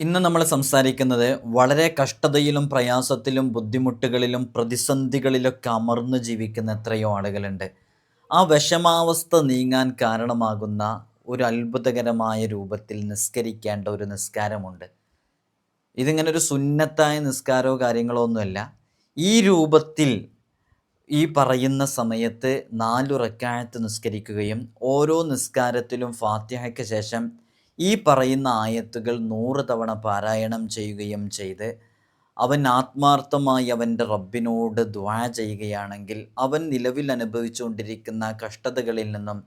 ഇന്ന് നമ്മൾ സംസാരിക്കുന്നത് വളരെ കഷ്ടതയിലും പ്രയാസത്തിലും ബുദ്ധിമുട്ടുകളിലും പ്രതിസന്ധികളിലൊക്കെ അമർന്നു ജീവിക്കുന്ന എത്രയോ ആളുകളുണ്ട്. ആ വിഷമാവസ്ഥ നീങ്ങാൻ കാരണമാകുന്ന ഒരു അത്ഭുതകരമായ രൂപത്തിൽ നിസ്കരിക്കേണ്ട ഒരു നിസ്കാരമുണ്ട്. ഇതിങ്ങനെ ഒരു സുന്നത്തായ നിസ്കാരമോ കാര്യങ്ങളോ ഒന്നുമല്ല. ഈ രൂപത്തിൽ ഈ പറയുന്ന സമയത്ത് നാലു റക്കായത്ത് നിസ്കരിക്കുകയും ഓരോ നിസ്കാരത്തിലും ഫാത്തിഹയ്ക്ക് ശേഷം ഈ പറയുന്ന ആയത്തുകൾ നൂറ് തവണ പാരായണം ചെയ്യുകയും ചെയ്ത് അവൻ ആത്മാർത്ഥമായി അവന്റെ റബ്ബിനോട് ദ്വാ ചെയ്യുകയാണെങ്കിൽ അവൻ നിലവിൽ അനുഭവിച്ചുകൊണ്ടിരിക്കുന്ന കഷ്ടതകളിൽ നിന്നും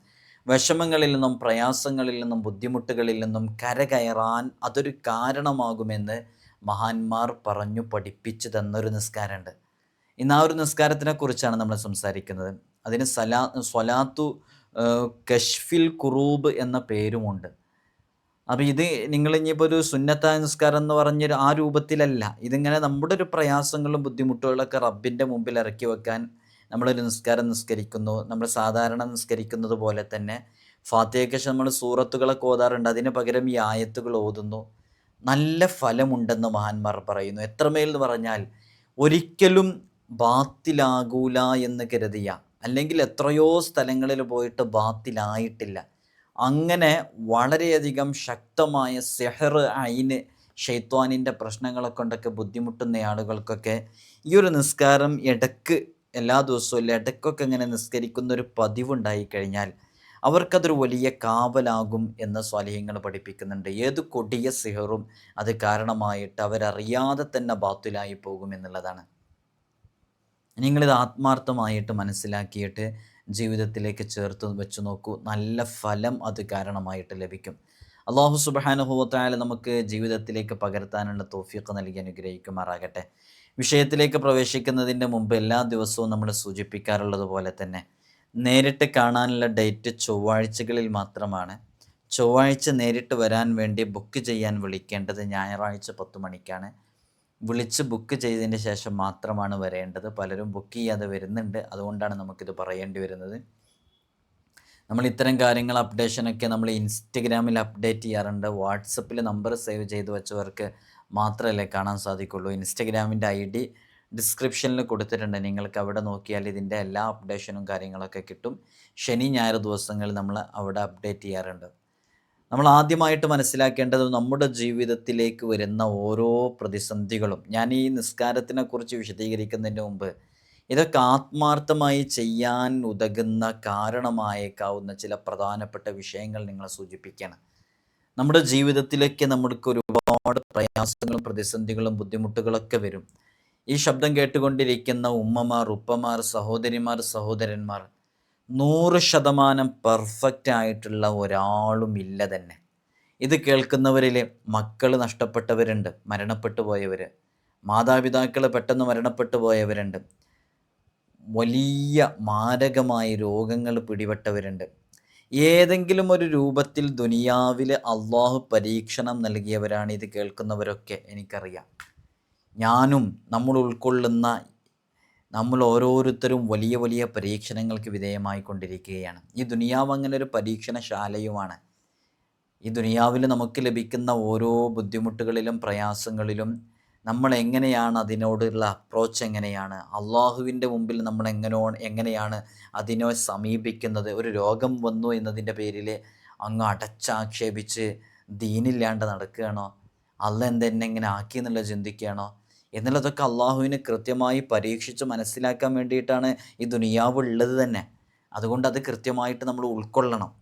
വിഷമങ്ങളിൽ നിന്നും പ്രയാസങ്ങളിൽ നിന്നും ബുദ്ധിമുട്ടുകളിൽ നിന്നും കരകയറാൻ അതൊരു കാരണമാകുമെന്ന് മഹാന്മാർ പറഞ്ഞു പഠിപ്പിച്ചു തന്നൊരു നിസ്കാരമുണ്ട്. ഇന്ന് ആ ഒരു നിസ്കാരത്തിനെ കുറിച്ചാണ് നമ്മൾ സംസാരിക്കുന്നത്. അതിന് സലാ സ്വലാത്തു കഷ്ഫിൽ കുറൂബ് എന്ന പേരുമുണ്ട്. അപ്പോൾ ഇത് നിങ്ങൾ ഇനിയിപ്പോൾ ഒരു സുന്നത്തായ നിസ്കാരം എന്ന് പറഞ്ഞൊരു ആ രൂപത്തിലല്ല. ഇതിങ്ങനെ നമ്മുടെ ഒരു പ്രയാസങ്ങളും ബുദ്ധിമുട്ടുകളൊക്കെ റബ്ബിന്റെ മുമ്പിൽ ഇറക്കി വെക്കാൻ നമ്മളൊരു നിസ്കാരം നിസ്കരിക്കുന്നു. നമ്മൾ സാധാരണ നിസ്കരിക്കുന്നത് പോലെ തന്നെ ഫാത്തിയൊക്കെ നമ്മൾ സൂറത്തുകളൊക്കെ ഓതാറുണ്ട്. അതിന് പകരം ഈ ആയത്തുകൾ ഓതുന്നു. നല്ല ഫലമുണ്ടെന്ന് മഹാന്മാർ പറയുന്നു. എത്രമേൽ എന്ന് പറഞ്ഞാൽ ഒരിക്കലും ബാത്തിലാകൂല എന്ന് കരുതിയ അല്ലെങ്കിൽ എത്രയോ സ്ഥലങ്ങളിൽ പോയിട്ട് ബാത്തിലായിട്ടില്ല. അങ്ങനെ വളരെയധികം ശക്തമായ സെഹർ അയിന് ഷെയ്ത്വാനിന്റെ പ്രശ്നങ്ങളെ കൊണ്ടൊക്കെ ബുദ്ധിമുട്ടുന്ന ആളുകൾക്കൊക്കെ ഈ ഒരു നിസ്കാരം ഇടയ്ക്ക് എല്ലാ ദിവസവും ഇടക്കൊക്കെ ഇങ്ങനെ നിസ്കരിക്കുന്ന ഒരു പതിവുണ്ടായി കഴിഞ്ഞാൽ അവർക്കതൊരു വലിയ കാവലാകും എന്ന് സ്വാലിഹ്യങ്ങൾ പഠിപ്പിക്കുന്നുണ്ട്. ഏത് കൊടിയ സിഹറും അത് കാരണമായിട്ട് അവരറിയാതെ തന്നെ ബാത്തിലായി പോകും എന്നുള്ളതാണ്. നിങ്ങളിത് ആത്മാർത്ഥമായിട്ട് മനസ്സിലാക്കിയിട്ട് ജീവിതത്തിലേക്ക് ചേർത്ത് വെച്ച് നോക്കൂ. നല്ല ഫലം അത് കാരണമായിട്ട് ലഭിക്കും. അള്ളാഹു സുബാനുഭവത്തായാലും നമുക്ക് ജീവിതത്തിലേക്ക് പകർത്താനുള്ള തോഫിയൊക്കെ നൽകി അനുഗ്രഹിക്കുമാറാകട്ടെ. വിഷയത്തിലേക്ക് പ്രവേശിക്കുന്നതിന്റെ മുമ്പ് എല്ലാ ദിവസവും നമ്മൾ സൂചിപ്പിക്കാറുള്ളത് പോലെ തന്നെ നേരിട്ട് കാണാനുള്ള ഡേറ്റ് ചൊവ്വാഴ്ചകളിൽ മാത്രമാണ്. ചൊവ്വാഴ്ച നേരിട്ട് വരാൻ വേണ്ടി ബുക്ക് ചെയ്യാൻ വിളിക്കേണ്ടത് ഞായറാഴ്ച പത്ത് മണിക്കാണ്. വിളിച്ച് ബുക്ക് ചെയ്തതിന് ശേഷം മാത്രമാണ് വരേണ്ടത്. പലരും ബുക്ക് ചെയ്യാതെ വരുന്നുണ്ട്. അതുകൊണ്ടാണ് നമുക്കിത് പറയേണ്ടി വരുന്നത്. നമ്മൾ ഇത്തരം കാര്യങ്ങൾ അപ്ഡേഷനൊക്കെ നമ്മൾ ഇൻസ്റ്റഗ്രാമിൽ അപ്ഡേറ്റ് ചെയ്യാറുണ്ട്. വാട്സപ്പിൽ നമ്പർ സേവ് ചെയ്ത് വെച്ചവർക്ക് മാത്രമല്ലേ കാണാൻ സാധിക്കുള്ളൂ. ഇൻസ്റ്റഗ്രാമിന്റെ ഐ ഡി ഡിസ്ക്രിപ്ഷനിൽ കൊടുത്തിട്ടുണ്ട്. നിങ്ങൾക്ക് അവിടെ നോക്കിയാൽ ഇതിന്റെ എല്ലാ അപ്ഡേഷനും കാര്യങ്ങളൊക്കെ കിട്ടും. ശനി ഞായർ ദിവസങ്ങളിൽ നമ്മൾ അവിടെ അപ്ഡേറ്റ് ചെയ്യാറുണ്ട്. നമ്മൾ ആദ്യമായിട്ട് മനസ്സിലാക്കേണ്ടത് നമ്മുടെ ജീവിതത്തിലേക്ക് വരുന്ന ഓരോ പ്രതിസന്ധികളും ഞാൻ ഈ നിസ്കാരത്തിനെക്കുറിച്ച് വിശദീകരിക്കുന്നതിന് മുമ്പ് ഇതൊക്കെ ആത്മാർത്ഥമായി ചെയ്യാൻ ഉതകുന്ന കാരണമായേക്കാവുന്ന ചില പ്രധാനപ്പെട്ട വിഷയങ്ങൾ നിങ്ങളെ സൂചിപ്പിക്കുകയാണ്. നമ്മുടെ ജീവിതത്തിലേക്ക് നമ്മൾക്ക് ഒരുപാട് പ്രയാസങ്ങളും പ്രതിസന്ധികളും ബുദ്ധിമുട്ടുകളൊക്കെ വരും. ഈ ശബ്ദം കേട്ടുകൊണ്ടിരിക്കുന്ന ഉമ്മമാർ ഉപ്പമാർ സഹോദരിമാർ സഹോദരന്മാർ നൂറ് ശതമാനം പെർഫെക്റ്റ് ആയിട്ടുള്ള ഒരാളും ഇല്ല തന്നെ. ഇത് കേൾക്കുന്നവരിൽ മക്കൾ നഷ്ടപ്പെട്ടവരുണ്ട് മരണപ്പെട്ടു പോയവർ മാതാപിതാക്കൾ പെട്ടെന്ന് മരണപ്പെട്ടു പോയവരുണ്ട്. വലിയ മാരകമായ രോഗങ്ങൾ പിടിപെട്ടവരുണ്ട്. ഏതെങ്കിലും ഒരു രൂപത്തിൽ ദുനിയാവിൽ അള്ളാഹു പരീക്ഷണം നൽകിയവരാണ് ഇത് കേൾക്കുന്നവരൊക്കെ എനിക്കറിയാം. ഞാനും നമ്മൾ ഉൾക്കൊള്ളുന്ന നമ്മൾ ഓരോരുത്തരും വലിയ വലിയ പരീക്ഷണങ്ങൾക്ക് വിധേയമായിക്കൊണ്ടിരിക്കുകയാണ്. ഈ ദുനിയാവ് അങ്ങനെ ഒരു പരീക്ഷണശാലയുമാണ്. ഈ ദുനിയാവിൽ നമുക്ക് ലഭിക്കുന്ന ഓരോ ബുദ്ധിമുട്ടുകളിലും പ്രയാസങ്ങളിലും നമ്മൾ എങ്ങനെയാണ് അതിനോടുള്ള അപ്രോച്ച് എങ്ങനെയാണ്? അള്ളാഹുവിന്റെ മുമ്പിൽ നമ്മൾ എങ്ങനോ എങ്ങനെയാണ് അതിനെ സമീപിക്കുന്നത്? ഒരു രോഗം വന്നു എന്നതിന്റെ പേരിൽ അങ്ങ് അടച്ചാക്ഷേപിച്ച് ദീനില്ലാണ്ട് നടക്കുകയാണോ? അല്ല എന്തെന്നെ ഇങ്ങനെ ആക്കി എന്നുള്ളത് ചിന്തിക്കുകയാണോ? എന്നുള്ളതൊക്കെ അള്ളാഹുവിനെ കൃത്യമായി പരീക്ഷിച്ച് മനസ്സിലാക്കാൻ വേണ്ടിയിട്ടാണ് ഈ ദുനിയാവ് ഉള്ളത് തന്നെ. അതുകൊണ്ട് അത് കൃത്യമായിട്ട് നമ്മൾ ഉൾക്കൊള്ളണം.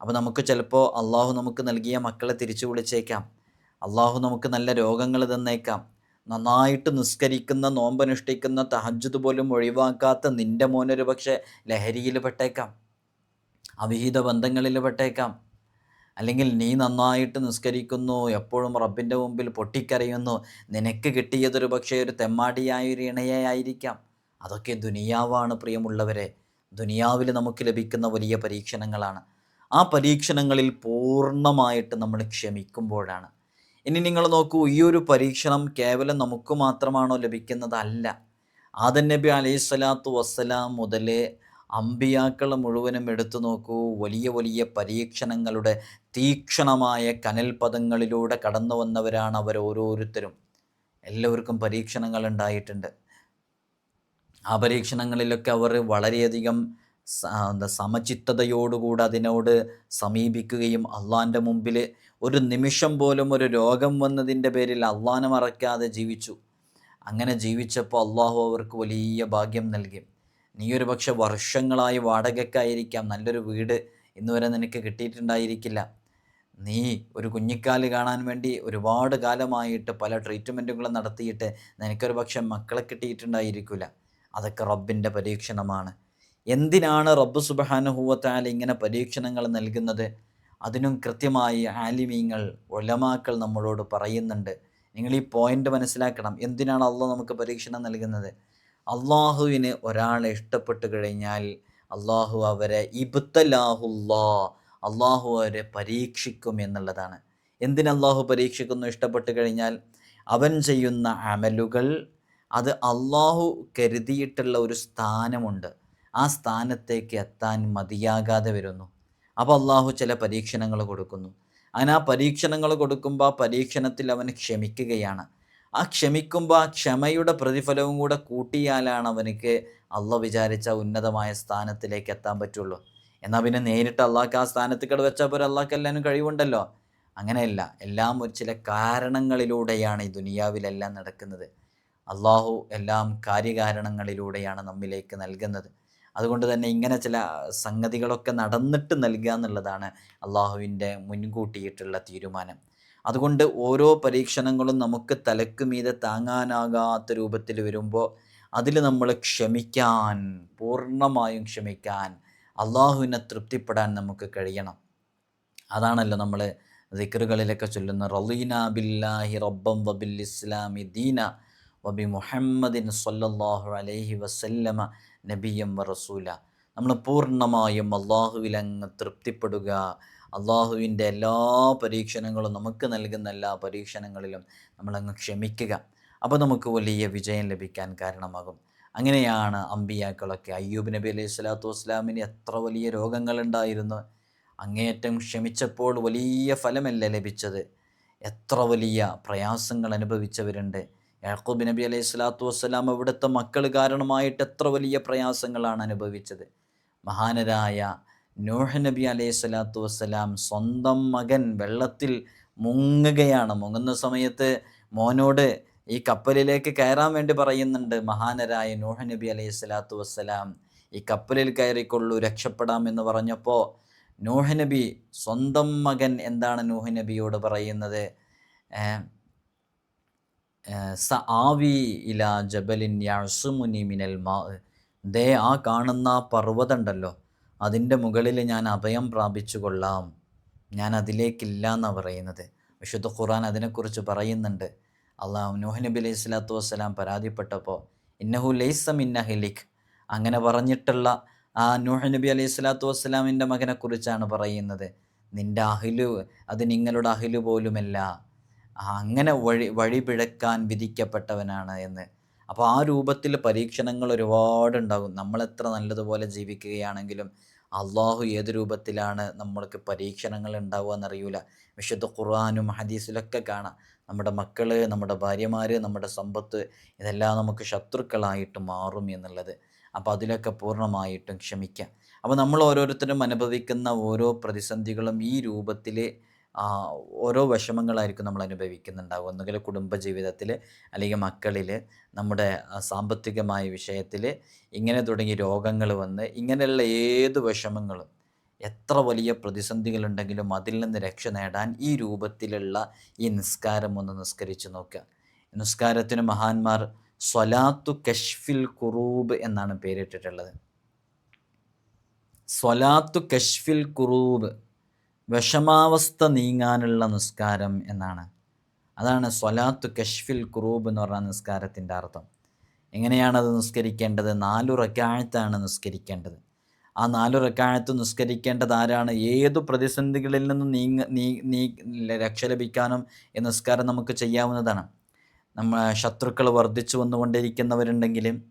അപ്പോൾ നമുക്ക് ചിലപ്പോൾ അള്ളാഹു നമുക്ക് നൽകിയ മക്കളെ തിരിച്ചു വിളിച്ചേക്കാം. അള്ളാഹു നമുക്ക് നല്ല രോഗങ്ങൾ തന്നേക്കാം. നന്നായിട്ട് നിസ്കരിക്കുന്ന നോമ്പനുഷ്ഠിക്കുന്ന തഹജ്ജുദ് പോലും ഒഴിവാക്കാത്ത നിന്റെ മോനൊരു പക്ഷേ ലഹരിയിൽ പെട്ടേക്കാം. അവിഹിത ബന്ധങ്ങളിൽ പെട്ടേക്കാം. അല്ലെങ്കിൽ നീ നന്നായിട്ട് നിസ്കരിക്കുന്നു എപ്പോഴും റബ്ബിന്റെ മുമ്പിൽ പൊട്ടിക്കരയുന്നു നിനക്ക് കിട്ടിയതൊരു പക്ഷേ ഒരു തെമ്മാടിയായ ഒരു ഇണയായിരിക്കാം അതൊക്കെ ദുനിയാവാണ് പ്രിയമുള്ളവരെ. ദുനിയാവിൽ നമുക്ക് ലഭിക്കുന്ന വലിയ പരീക്ഷണങ്ങളാണ്. ആ പരീക്ഷണങ്ങളിൽ പൂർണമായിട്ട് നമ്മൾ ക്ഷമിക്കുമ്പോഴാണ്. ഇനി നിങ്ങൾ നോക്കൂ ഈ ഒരു പരീക്ഷണം കേവലം നമുക്ക് മാത്രമാണോ ലഭിക്കുന്നതല്ല. ആദൻ നബി അലൈഹി സ്വലാത്തു വസ്സലാം മുതൽ അമ്പിയാക്കൾ മുഴുവനും എടുത്തു നോക്കൂ വലിയ വലിയ പരീക്ഷണങ്ങളുടെ തീക്ഷണമായ കനൽപദങ്ങളിലൂടെ കടന്നു വന്നവരാണ് അവർ ഓരോരുത്തരും. എല്ലാവർക്കും പരീക്ഷണങ്ങൾ ഉണ്ടായിട്ടുണ്ട്. ആ പരീക്ഷണങ്ങളിലൊക്കെ അവർ വളരെയധികം സമചിത്തതയോടുകൂടെ അതിനോട് സമീപിക്കുകയും അള്ളാന്റെ മുമ്പിൽ ഒരു നിമിഷം പോലും ഒരു രോഗം വന്നതിന്റെ പേരിൽ അള്ളാനെ മറക്കാതെ ജീവിച്ചു. അങ്ങനെ ജീവിച്ചപ്പോൾ അള്ളാഹു അവർക്ക് വലിയ ഭാഗ്യം നൽകി. നീ ഒരു പക്ഷെ വർഷങ്ങളായി വാടകയ്ക്കായിരിക്കാം. നല്ലൊരു വീട് ഇന്ന് വരെ നിനക്ക് കിട്ടിയിട്ടുണ്ടായിരിക്കില്ല. നീ ഒരു കുഞ്ഞിക്കാൽ കാണാൻ വേണ്ടി ഒരുപാട് കാലമായിട്ട് പല ട്രീറ്റ്മെന്റുകളും നടത്തിയിട്ട് നിനക്കൊരു പക്ഷെ മക്കളെ കിട്ടിയിട്ടുണ്ടായിരിക്കില്ല അതൊക്കെ റബ്ബിന്റെ പരീക്ഷണമാണ്. എന്തിനാണ് റബ്ബ് സുബഹാനുഹൂവത്താൽ ഇങ്ങനെ പരീക്ഷണങ്ങൾ നൽകുന്നത്? അതിനും കൃത്യമായി ആലിമീങ്ങൾ ഒലമാക്കൾ നമ്മളോട് പറയുന്നുണ്ട്. നിങ്ങൾ ഈ പോയിന്റ് മനസ്സിലാക്കണം. എന്തിനാണ് അള്ളാഹ് നമുക്ക് പരീക്ഷണം നൽകുന്നത്? അള്ളാഹുവിന് ഒരാളെ ഇഷ്ടപ്പെട്ട് കഴിഞ്ഞാൽ അള്ളാഹു അവരെ ഇബ്തലാഹുല്ലാ അള്ളാഹു അവരെ പരീക്ഷിക്കും എന്നുള്ളതാണ്. എന്തിന് അള്ളാഹു പരീക്ഷിക്കുന്നു? ഇഷ്ടപ്പെട്ട് കഴിഞ്ഞാൽ അവൻ ചെയ്യുന്ന അമലുകൾ അത് അള്ളാഹു കരുതിയിട്ടുള്ള ഒരു സ്ഥാനമുണ്ട്. ആ സ്ഥാനത്തേക്ക് എത്താൻ മതിയാകാതെ വരുന്നു. അപ്പോൾ അള്ളാഹു ചില പരീക്ഷണങ്ങൾ കൊടുക്കുന്നു. അങ്ങനെ ആ പരീക്ഷണങ്ങൾ കൊടുക്കുമ്പോൾ ആ പരീക്ഷണത്തിൽ അവൻ ക്ഷമിക്കുകയാണ്. ആ ക്ഷമിക്കുമ്പോൾ ആ ക്ഷമയുടെ പ്രതിഫലവും കൂടെ കൂട്ടിയാലാണ് അവനക്ക് അള്ള വിചാരിച്ച ഉന്നതമായ സ്ഥാനത്തിലേക്ക് എത്താൻ പറ്റുള്ളൂ. എന്നാൽ പിന്നെ നേരിട്ട് അള്ളാഹ്ക്ക് ആ സ്ഥാനത്തേക്കട് വെച്ചാൽ പോലും അള്ളാഹ്ക്ക് എല്ലാവരും കഴിവുണ്ടല്ലോ. അങ്ങനെയല്ല എല്ലാം ഒരു ചില കാരണങ്ങളിലൂടെയാണ് ഈ ദുനിയാവിലെല്ലാം നടക്കുന്നത്. അള്ളാഹു എല്ലാം കാര്യകാരണങ്ങളിലൂടെയാണ് നമ്മിലേക്ക് നൽകുന്നത്. അതുകൊണ്ട് തന്നെ ഇങ്ങനെ ചില സംഗതികളൊക്കെ നടന്നിട്ട് നൽകുക എന്നുള്ളതാണ് അള്ളാഹുവിന്റെ മുൻകൂട്ടിയിട്ടുള്ള തീരുമാനം. അതുകൊണ്ട് ഓരോ പരീക്ഷണങ്ങളും നമുക്ക് തലക്ക് മീതെ താങ്ങാനാകാത്ത രൂപത്തിൽ വരുമ്പോൾ അതിൽ നമ്മൾ ക്ഷമിക്കാൻ പൂർണമായും ക്ഷമിക്കാൻ അള്ളാഹുവിനെ തൃപ്തിപ്പെടാൻ നമുക്ക് കഴിയണം. അതാണല്ലോ നമ്മൾ ദിക്റുകളിലൊക്കെ ചൊല്ലുന്ന റലീന ബില്ലാഹി റബ്ബം വബിൽ ഇസ്ലാമി ദീന വബി മുഹമ്മദിൻ സല്ലല്ലാഹു അലൈഹി വസല്ലമ നബിയം വറസൂല റസൂല. നമ്മൾ പൂർണമായും അള്ളാഹുവിൽ അങ്ങ് തൃപ്തിപ്പെടുക. അള്ളാഹുവിന്റെ എല്ലാ പരീക്ഷണങ്ങളും നമുക്ക് നൽകുന്ന എല്ലാ പരീക്ഷണങ്ങളിലും നമ്മളങ്ങ് ക്ഷമിക്കുക. അപ്പോൾ നമുക്ക് വലിയ വിജയം ലഭിക്കാൻ കാരണമാകും. അങ്ങനെയാണ് അമ്പിയാക്കളൊക്കെ. അയ്യൂബ് നബി അലൈഹി സ്വലാത്തു വസ്സലാമിന് എത്ര വലിയ രോഗങ്ങളുണ്ടായിരുന്നു. അങ്ങേയറ്റം ക്ഷമിച്ചപ്പോൾ വലിയ ഫലമല്ല ലഭിച്ചത്. എത്ര വലിയ പ്രയാസങ്ങൾ അനുഭവിച്ചവരുണ്ട്. യാക്കൂബ് നബി അലൈഹി സ്വലാത്തു വസ്സലാം അവിടുത്തെ മക്കൾ കാരണമായിട്ട് എത്ര വലിയ പ്രയാസങ്ങളാണ് അനുഭവിച്ചത്. മഹാനരായ നൂഹ് നബി അലൈഹി സ്വലാത്തു വസ്സലാം സ്വന്തം മകൻ വെള്ളത്തിൽ മുങ്ങുകയാണ്. മുങ്ങുന്ന സമയത്ത് മോനോട് ഈ കപ്പലിലേക്ക് കയറാൻ വേണ്ടി പറയുന്നുണ്ട് മഹാനരായ നൂഹ നബി അലൈഹി സ്വലാത്തു വസ്സലാം. ഈ കപ്പലിൽ കയറിക്കൊള്ളൂ രക്ഷപ്പെടാം എന്ന് പറഞ്ഞപ്പോൾ നൂഹ നബി സ്വന്തം മകൻ എന്താണ് നൂഹ നബിയോട് പറയുന്നത്? സ ആവി ഇല ജബലിൻ യാസുമുനി മിനൽ മാ. ദേ ആ കാണുന്ന പർവതമുണ്ടല്ലോ അതിന്റെ മുകളിൽ ഞാൻ അഭയം പ്രാപിച്ചു കൊള്ളാം ഞാൻ അതിലേക്കില്ല എന്നാണ് പറയുന്നത്. വിശുദ്ധ ഖുർആൻ അതിനെക്കുറിച്ച് പറയുന്നുണ്ട്. അള്ളാഹു നൂഹ് നബി അലൈഹി സ്വലാത്തു വസ്സലാം പരാതിപ്പെട്ടപ്പോൾ ഇന്നഹു ലൈസ മിന്ന ഹിലിഖ് അങ്ങനെ പറഞ്ഞിട്ടുള്ള ആ നൂഹ് നബി അലൈഹി സ്വലാത്തു വസ്സലാമിന്റെ മകനെക്കുറിച്ചാണ് പറയുന്നത്. നിന്റെ അഹിലു അത് നിങ്ങളുടെ അഹിലു പോലുമല്ല. അങ്ങനെ വഴി വഴി പിഴക്കാൻ വിധിക്കപ്പെട്ടവനാണ് എന്ന്. അപ്പോൾ ആ രൂപത്തിൽ പരീക്ഷണങ്ങൾ ഒരുപാടുണ്ടാകും. നമ്മളെത്ര നല്ലതുപോലെ ജീവിക്കുകയാണെങ്കിലും അള്ളാഹു ഏത് രൂപത്തിലാണ് നമ്മൾക്ക് പരീക്ഷണങ്ങൾ ഉണ്ടാവുക എന്നറിയൂല. വിശുദ്ധ ഖുർആാനും ഹദീസിലൊക്കെ കാണാം. നമ്മുടെ മക്കൾ നമ്മുടെ ഭാര്യമാർ നമ്മുടെ സമ്പത്ത് ഇതെല്ലാം നമുക്ക് ശത്രുക്കളായിട്ട് മാറും എന്നുള്ളത്. അപ്പോൾ അതിലൊക്കെ പൂർണമായിട്ടും ക്ഷമിക്കാം. അപ്പോൾ നമ്മൾ ഓരോരുത്തരും അനുഭവിക്കുന്ന ഓരോ പ്രതിസന്ധികളും ഈ രൂപത്തിൽ ഓരോ വിഷമങ്ങളായിരിക്കും നമ്മൾ അനുഭവിക്കുന്നുണ്ടാവുക. ഒന്നുകിൽ കുടുംബജീവിതത്തിൽ അല്ലെങ്കിൽ മക്കളിൽ നമ്മുടെ സാമ്പത്തികമായ വിഷയത്തിൽ ഇങ്ങനെ തുടങ്ങി രോഗങ്ങൾ വന്ന് ഇങ്ങനെയുള്ള ഏത് വിഷമങ്ങളും എത്ര വലിയ പ്രതിസന്ധികളുണ്ടെങ്കിലും അതിൽ നിന്ന് രക്ഷ നേടാൻ ഈ രൂപത്തിലുള്ള ഈ നിസ്കാരം ഒന്ന് നിസ്കരിച്ചു നോക്കുക. നിസ്കാരത്തിന് മഹാന്മാർ സ്വലാത്തു കഷ്ഫിൽ കുറൂബ് എന്നാണ് പേരിട്ടിട്ടുള്ളത്. സ്വലാത്തു കഷ്ഫിൽ കുറൂബ് വിഷമാവസ്ഥ നീങ്ങാനുള്ള നിസ്കാരം എന്നാണ്. അതാണ് സ്വലാത്തു കഷ്ഫിൽ കുറൂബ് എന്ന് പറഞ്ഞ നിസ്കാരത്തിന്റെ അർത്ഥം. എങ്ങനെയാണത് നിസ്കരിക്കേണ്ടത്? നാലു റക്കാഴ്ത്താണ് നിസ്കരിക്കേണ്ടത്. ആ നാലു റക്കാഴത്ത് നിസ്കരിക്കേണ്ടത് ആരാണ്? ഏതു പ്രതിസന്ധികളിൽ നിന്നും നീങ്ങ നീ നീ രക്ഷ ലഭിക്കാനും ഈ നിസ്കാരം നമുക്ക് ചെയ്യാവുന്നതാണ്. നമ്മൾ ശത്രുക്കൾ വർദ്ധിച്ചു വന്നുകൊണ്ടിരിക്കുന്നവരുണ്ടെങ്കിൽ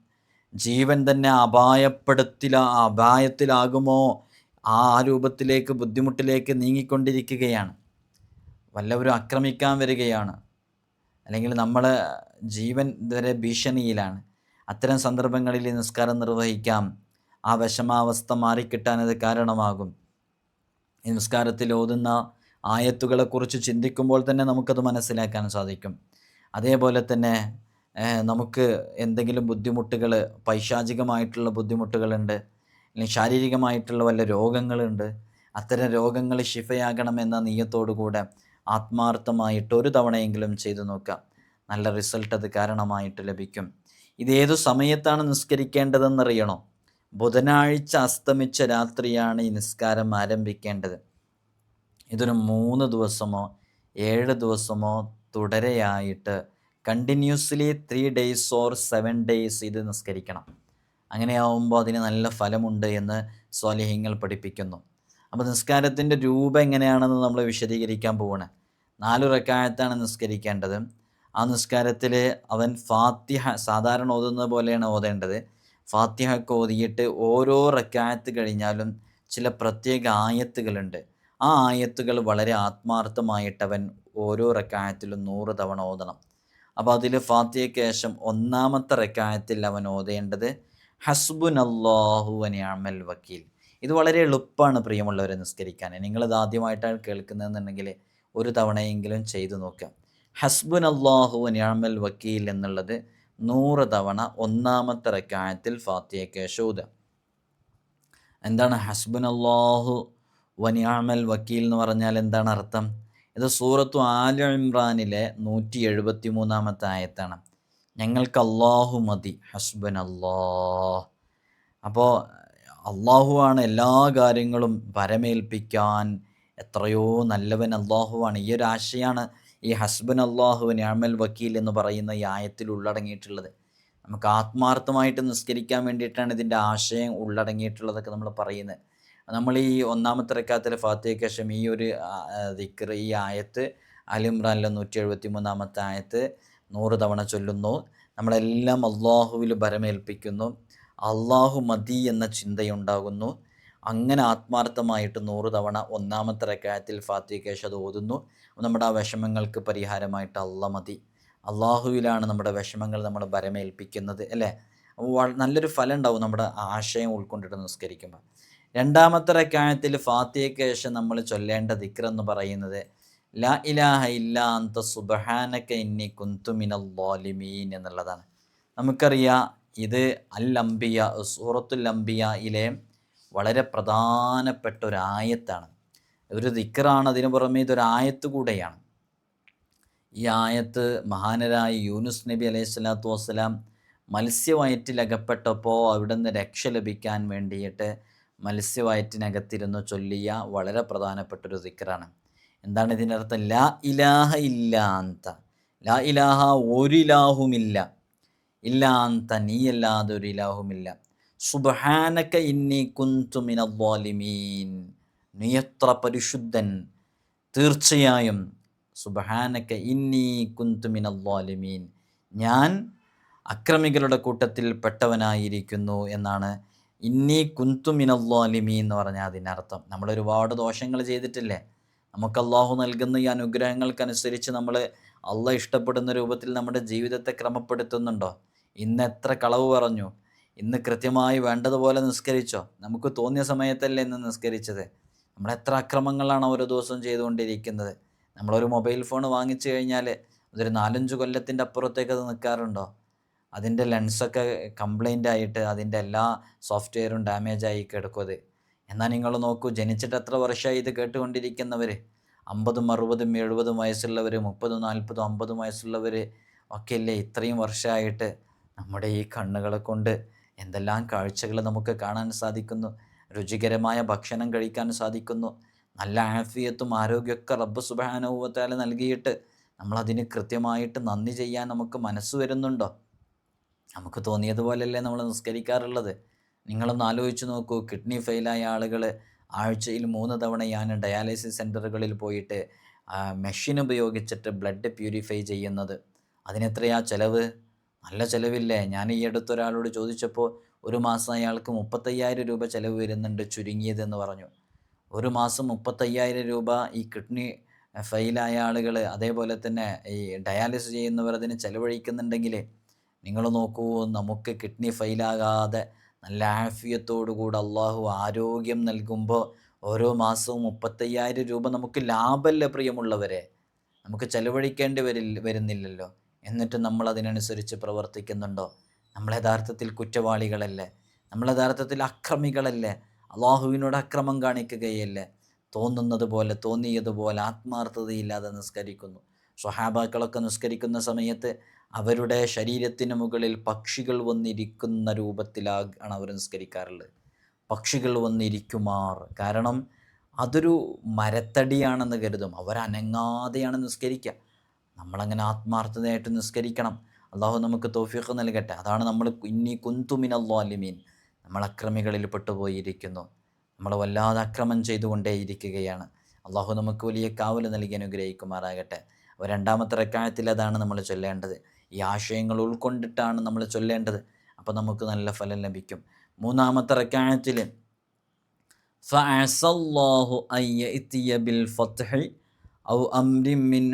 ജീവൻ തന്നെ അപായപ്പെടുത്തില അപായത്തിലാകുമോ? ആ രൂപത്തിലേക്ക് ബുദ്ധിമുട്ടിലേക്ക് നീങ്ങിക്കൊണ്ടിരിക്കുകയാണ്. വല്ലവരും ആക്രമിക്കാൻ വരികയാണ്. അല്ലെങ്കിൽ നമ്മൾ ജീവൻ വരെ ഭീഷണിയിലാണ്. അത്തരം സന്ദർഭങ്ങളിൽ നിസ്കാരം നിർവഹിക്കാം. ആ വിഷമാവസ്ഥ മാറിക്കിട്ടാൻ അത് കാരണമാകും. നിസ്കാരത്തിൽ ഓതുന്ന ആയത്തുകളെക്കുറിച്ച് ചിന്തിക്കുമ്പോൾ തന്നെ നമുക്കത് മനസ്സിലാക്കാൻ സാധിക്കും. അതേപോലെ തന്നെ നമുക്ക് എന്തെങ്കിലും ബുദ്ധിമുട്ടുകൾ പൈശാചികമായിട്ടുള്ള ബുദ്ധിമുട്ടുകളുണ്ട് അല്ലെങ്കിൽ ശാരീരികമായിട്ടുള്ള വല്ല രോഗങ്ങളുണ്ട് അത്തരം രോഗങ്ങൾ ശിഫയാകണമെന്ന നീയത്തോടു കൂടെ ആത്മാർത്ഥമായിട്ട് ഒരു തവണയെങ്കിലും ചെയ്തു നോക്കുക നല്ല റിസൾട്ട് അത് കാരണമായിട്ട് ലഭിക്കും. ഇത് ഏതു സമയത്താണ് നിസ്കരിക്കേണ്ടതെന്നറിയണോ? ബുധനാഴ്ച അസ്തമിച്ച രാത്രിയാണ് ഈ നിസ്കാരം ആരംഭിക്കേണ്ടത്. ഇതൊരു മൂന്ന് ദിവസമോ ഏഴ് ദിവസമോ തുടരെയായിട്ട് continuously three days or seven days ഇത് നിസ്കരിക്കണം. അങ്ങനെയാവുമ്പോൾ അതിന് നല്ല ഫലമുണ്ട് എന്ന് സ്വാലിഹ്യങ്ങൾ പഠിപ്പിക്കുന്നു. അപ്പോൾ നിസ്കാരത്തിന്റെ രൂപം എങ്ങനെയാണെന്ന് നമ്മൾ വിശദീകരിക്കാൻ പോവാണ്. നാലു റക്കായത്താണ് നിസ്കരിക്കേണ്ടത്. ആ നിസ്കാരത്തിൽ അവൻ ഫാത്തിഹ സാധാരണ ഓതുന്നത് പോലെയാണ് ഓതേണ്ടത്. ഫാത്തിഹക്ക് ഓതിയിട്ട് ഓരോ റക്കായത്ത് കഴിഞ്ഞാലും ചില പ്രത്യേക ആയത്തുകളുണ്ട്. ആ ആയത്തുകൾ വളരെ ആത്മാർത്ഥമായിട്ട് അവൻ ഓരോ റക്കായത്തിലും നൂറ് തവണ ഓതണം. അപ്പോൾ അതിൽ ഫാത്തിഹയ്ക്ക് ശേഷം ഒന്നാമത്തെ റക്കായത്തിൽ അവൻ ഓതേണ്ടത് ഹസ്ബുൻ അള്ളാഹു അനിയാമൽ വക്കീൽ. ഇത് വളരെ എളുപ്പമാണ് പ്രിയമുള്ളവരെ നിസ്കരിക്കാൻ നിങ്ങളിത് ആദ്യമായിട്ടാണ് കേൾക്കുന്നതെന്നുണ്ടെങ്കിൽ ഒരു തവണയെങ്കിലും ചെയ്തു നോക്കാം. ഹസ്ബുൻ അള്ളാഹു അനിയാമൽ വക്കീൽ എന്നുള്ളത് നൂറ് തവണ ഒന്നാമത്തെ റക്കായത്തിൽ ഫാത്തിയക്ക് ശേഷം എന്താണ് ഹസ്ബുൻ അള്ളാഹു വനിയാമൽ വക്കീൽ എന്ന് പറഞ്ഞാൽ എന്താണ് അർത്ഥം? ഇത് സൂറത്തു ആല ഇമ്രാനിലെ നൂറ്റി എഴുപത്തി മൂന്നാമത്തെ ആയത്താണ്. ഞങ്ങൾക്ക് അള്ളാഹു മതി ഹസ്ബൻ അള്ളാഹ് അപ്പോൾ അള്ളാഹുവാണ് എല്ലാ കാര്യങ്ങളും പരമേൽപ്പിക്കാൻ എത്രയോ നല്ലവൻ അള്ളാഹുവാണ് ഈ ഒരു ആശയാണ് ഈ ഹസ്ബൻ അള്ളാഹു അമൽ വക്കീൽ എന്ന് പറയുന്ന ഈ ആയത്തിൽ ഉള്ളടങ്ങിയിട്ടുള്ളത്. നമുക്ക് ആത്മാർത്ഥമായിട്ട് നിസ്കരിക്കാൻ വേണ്ടിയിട്ടാണ് ഇതിന്റെ ആശയം ഉള്ളടങ്ങിയിട്ടുള്ളതൊക്കെ നമ്മൾ പറയുന്നത്. നമ്മൾ ഈ ഒന്നാമത്തെ റക്കാത്തിലെ ഫാത്തിഹയ്ക്ക് ശേഷം ഈ ഒരു ദിക്കർ ഈ ആയത്ത് അലിമ്രാനിലെ നൂറ്റി എഴുപത്തി മൂന്നാമത്തെ ആയത്ത് നൂറ് തവണ ചൊല്ലുന്നു. നമ്മളെല്ലാം അള്ളാഹുവിൽ ഭരമേൽപ്പിക്കുന്നു. അള്ളാഹു മതി എന്ന ചിന്തയുണ്ടാകുന്നു. അങ്ങനെ ആത്മാർത്ഥമായിട്ട് നൂറ് തവണ ഒന്നാമത്തെ റക്കായത്തിൽ ഫാത്തി ശേഷം അത് ഓതുന്നു. നമ്മുടെ ആ വിഷമങ്ങൾക്ക് പരിഹാരമായിട്ട് അള്ള മതി. അള്ളാഹുവിലാണ് നമ്മുടെ വിഷമങ്ങൾ നമ്മൾ ഭരമേൽപ്പിക്കുന്നത് അല്ലേ? നല്ലൊരു ഫലം ഉണ്ടാവും നമ്മുടെ ആശയം ഉൾക്കൊണ്ടിട്ട് നിസ്കരിക്കുമ്പോൾ. രണ്ടാമത്തെ റക്കായത്തിൽ ഫാത്തിഹയ്ക്ക് ശേഷം നമ്മൾ ചൊല്ലേണ്ട ദിക്ർ എന്ന് പറയുന്നത് ലാ ഇലാഹ ഇല്ല അന്ത സുബഹാനക ഇന്നി കുന്തു മിനൽ ളാലിമീൻ എന്നുള്ളതാണ്. നമുക്കറിയാം ഇത് അൽ അംബിയ സൂറത്തുൽ വളരെ പ്രധാനപ്പെട്ട ഒരായത്താണ് ഒരു ദിക്റാണ് അതിനു പുറമെ ഇതൊരായത്ത് കൂടെയാണ്. ഈ ആയത്ത് മഹാനരായ യൂനുസ് നബി അലൈഹി സ്വലാത്തു വസ്സലാം മത്സ്യവയറ്റിലകപ്പെട്ടപ്പോൾ അവിടുന്ന് രക്ഷ ലഭിക്കാൻ വേണ്ടിയിട്ട് മത്സ്യവയറ്റിനകത്തിരുന്ന് ചൊല്ലിയ വളരെ പ്രധാനപ്പെട്ടൊരു ദിക്കറാണ്. എന്താണ് ഇതിന്റെ അർത്ഥം ലാ ഇലാഹ ഇല്ലാന്ത ലാ ഇലാഹ ഒരു ഇലാഹുമില്ല ഇല്ലാന്ത നീയല്ലാതെ ഒരു ഇലാഹുമില്ല സുബഹാനക ഇന്നി കുന്തു മിനദ്വാലിമീൻ നീ എത്ര പരിശുദ്ധൻ? തീർച്ചയായും സുബഹാനക ഇന്നി കുന്തു മിനദ്വാലിമീൻ ഞാൻ അക്രമികളുടെ കൂട്ടത്തിൽ പെട്ടവനായിരിക്കുന്നു എന്നാണ് ഇന്നി കുന്തു മിനദ്വാലിമീൻ എന്ന് പറഞ്ഞാൽ അതിനർത്ഥം. നമ്മൾ ഒരുപാട് ദോഷങ്ങൾ ചെയ്തിട്ടില്ലേ? നമുക്ക് അള്ളാഹു നൽകുന്ന ഈ അനുഗ്രഹങ്ങൾക്കനുസരിച്ച് നമ്മൾ അള്ള ഇഷ്ടപ്പെടുന്ന രൂപത്തിൽ നമ്മുടെ ജീവിതത്തെ ക്രമപ്പെടുത്തുന്നുണ്ടോ? ഇന്ന് എത്ര കളവ് പറഞ്ഞു. ഇന്ന് കൃത്യമായി വേണ്ടതുപോലെ നിസ്കരിച്ചോ? നമുക്ക് തോന്നിയ സമയത്തല്ലേ ഇന്ന് നിസ്കരിച്ചത്? നമ്മൾ എത്ര അക്രമങ്ങളാണ് ഓരോ ദിവസവും ചെയ്തുകൊണ്ടിരിക്കുന്നത്. നമ്മളൊരു മൊബൈൽ ഫോൺ വാങ്ങിച്ചു കഴിഞ്ഞാൽ അതൊരു നാലഞ്ച് കൊല്ലത്തിന്റെ അപ്പുറത്തേക്ക് അത് നിൽക്കാറുണ്ടോ? അതിന്റെ ലെൻസൊക്കെ കംപ്ലൈന്റ് ആയിട്ട് അതിന്റെ എല്ലാ സോഫ്റ്റ്വെയറും ഡാമേജ് ആയി കിടക്കും എന്നാൽ നിങ്ങൾ നോക്കൂ ജനിച്ചിട്ട് എത്ര വർഷമായി ഇത് കേട്ടുകൊണ്ടിരിക്കുന്നവർ? അമ്പതും അറുപതും എഴുപതും വയസ്സുള്ളവർ മുപ്പതും നാൽപ്പതും അമ്പതും വയസ്സുള്ളവർ ഒക്കെ അല്ലേ ഇത്രയും വർഷമായിട്ട് നമ്മുടെ ഈ കണ്ണുകളെ കൊണ്ട് എന്തെല്ലാം കാഴ്ചകൾ നമുക്ക് കാണാൻ സാധിക്കുന്നു? രുചികരമായ ഭക്ഷണം കഴിക്കാൻ സാധിക്കുന്നു. നല്ല ആഫിയത്തും ആരോഗ്യമൊക്കെ റബ്ബ് സുബാനുഭവത്താൽ നൽകിയിട്ട് നമ്മളതിന് കൃത്യമായിട്ട് നന്ദി ചെയ്യാൻ നമുക്ക് മനസ്സ് വരുന്നുണ്ടോ? നമുക്ക് തോന്നിയതുപോലെയല്ലേ നമ്മൾ നിസ്കരിക്കാറുള്ളത്? നിങ്ങളൊന്ന് ആലോചിച്ച് നോക്കൂ. കിഡ്നി ഫെയിലായ ആളുകൾ ആഴ്ചയിൽ മൂന്ന് തവണയാണ് ഡയാലിസിസ് സെന്ററുകളിൽ പോയിട്ട് മെഷീൻ ഉപയോഗിച്ചിട്ട് ബ്ലഡ് പ്യൂരിഫൈ ചെയ്യുന്നത്. അതിനെത്രയാ ചിലവ്? നല്ല ചിലവില്ലേ? ഞാൻ ഈ അടുത്തൊരാളോട് ചോദിച്ചപ്പോൾ ഒരു മാസം അയാൾക്ക് മുപ്പത്തയ്യായിരം രൂപ ചിലവ് വരുന്നുണ്ട് ചുരുങ്ങിയതെന്ന് പറഞ്ഞു. ഒരു മാസം മുപ്പത്തയ്യായിരം രൂപ ഈ കിഡ്നി ഫെയിലായ ആളുകൾ അതേപോലെ തന്നെ ഈ ഡയാലിസിസ് ചെയ്യുന്നവർ അതിന് ചിലവഴിക്കുന്നുണ്ടെങ്കിൽ നിങ്ങൾ നോക്കൂ നമുക്ക് കിഡ്നി ഫെയിലാകാതെ നല്ല ആഫിയത്തോടുകൂടി അള്ളാഹു ആരോഗ്യം നൽകുമ്പോൾ ഓരോ മാസവും മുപ്പത്തയ്യായിരം രൂപ നമുക്ക് ലാഭമല്ല പ്രിയമുള്ളവരെ? നമുക്ക് ചെലവഴിക്കേണ്ടി വരില്ല വരുന്നില്ലല്ലോ. എന്നിട്ട് നമ്മൾ അതിനനുസരിച്ച് പ്രവർത്തിക്കുന്നുണ്ടോ? നമ്മൾ യഥാർത്ഥത്തിൽ കുറ്റവാളികളല്ലേ? നമ്മൾ യഥാർത്ഥത്തിൽ അക്രമികളല്ലേ? അള്ളാഹുവിനോട് അക്രമം കാണിക്കുകയല്ലേ? തോന്നുന്നത് പോലെ തോന്നിയതുപോലെ ആത്മാർത്ഥതയില്ലാതെ നിസ്കരിക്കുന്നു. സ്വഹാബാക്കളൊക്കെ നിസ്കരിക്കുന്ന സമയത്ത് അവരുടെ ശരീരത്തിന് മുകളിൽ പക്ഷികൾ വന്നിരിക്കുന്ന രൂപത്തിലാണ് അവർ നിസ്കരിക്കാറുള്ളത്. പക്ഷികൾ വന്നിരിക്കുമാർ. കാരണം അതൊരു മരത്തടിയാണെന്ന് കരുതും. അവരനങ്ങാതെയാണ് നിസ്കരിക്കുക. നമ്മളങ്ങനെ ആത്മാർത്ഥതയായിട്ട് നിസ്കരിക്കണം. അള്ളാഹു നമുക്ക് തോഫീഖ് നൽകട്ടെ. അതാണ് നമ്മൾ ഇന്നി കുന്തുമിൻ അള്ളാലിമീൻ നമ്മൾ അക്രമികളിൽ പെട്ടുപോയിരിക്കുന്നു. നമ്മൾ വല്ലാതെ അക്രമം ചെയ്തുകൊണ്ടേയിരിക്കുകയാണ്. അള്ളാഹു നമുക്ക് വലിയ കാവൽ നൽകി അനുഗ്രഹിക്കുമാറാകട്ടെ. അപ്പോൾ രണ്ടാമത്തെ റെക്കായത്തിൽ അതാണ് നമ്മൾ ചൊല്ലേണ്ടത്. ഈ ആശയങ്ങൾ ഉൾക്കൊണ്ടിട്ടാണ് നമ്മൾ ചൊല്ലേണ്ടത്. അപ്പോൾ നമുക്ക് നല്ല ഫലം ലഭിക്കും. മൂന്നാമത്തെ റെക്കായത്തിൽ ഫഅസല്ലാഹു ഫത്ഹി ഔ അംരി മിൻ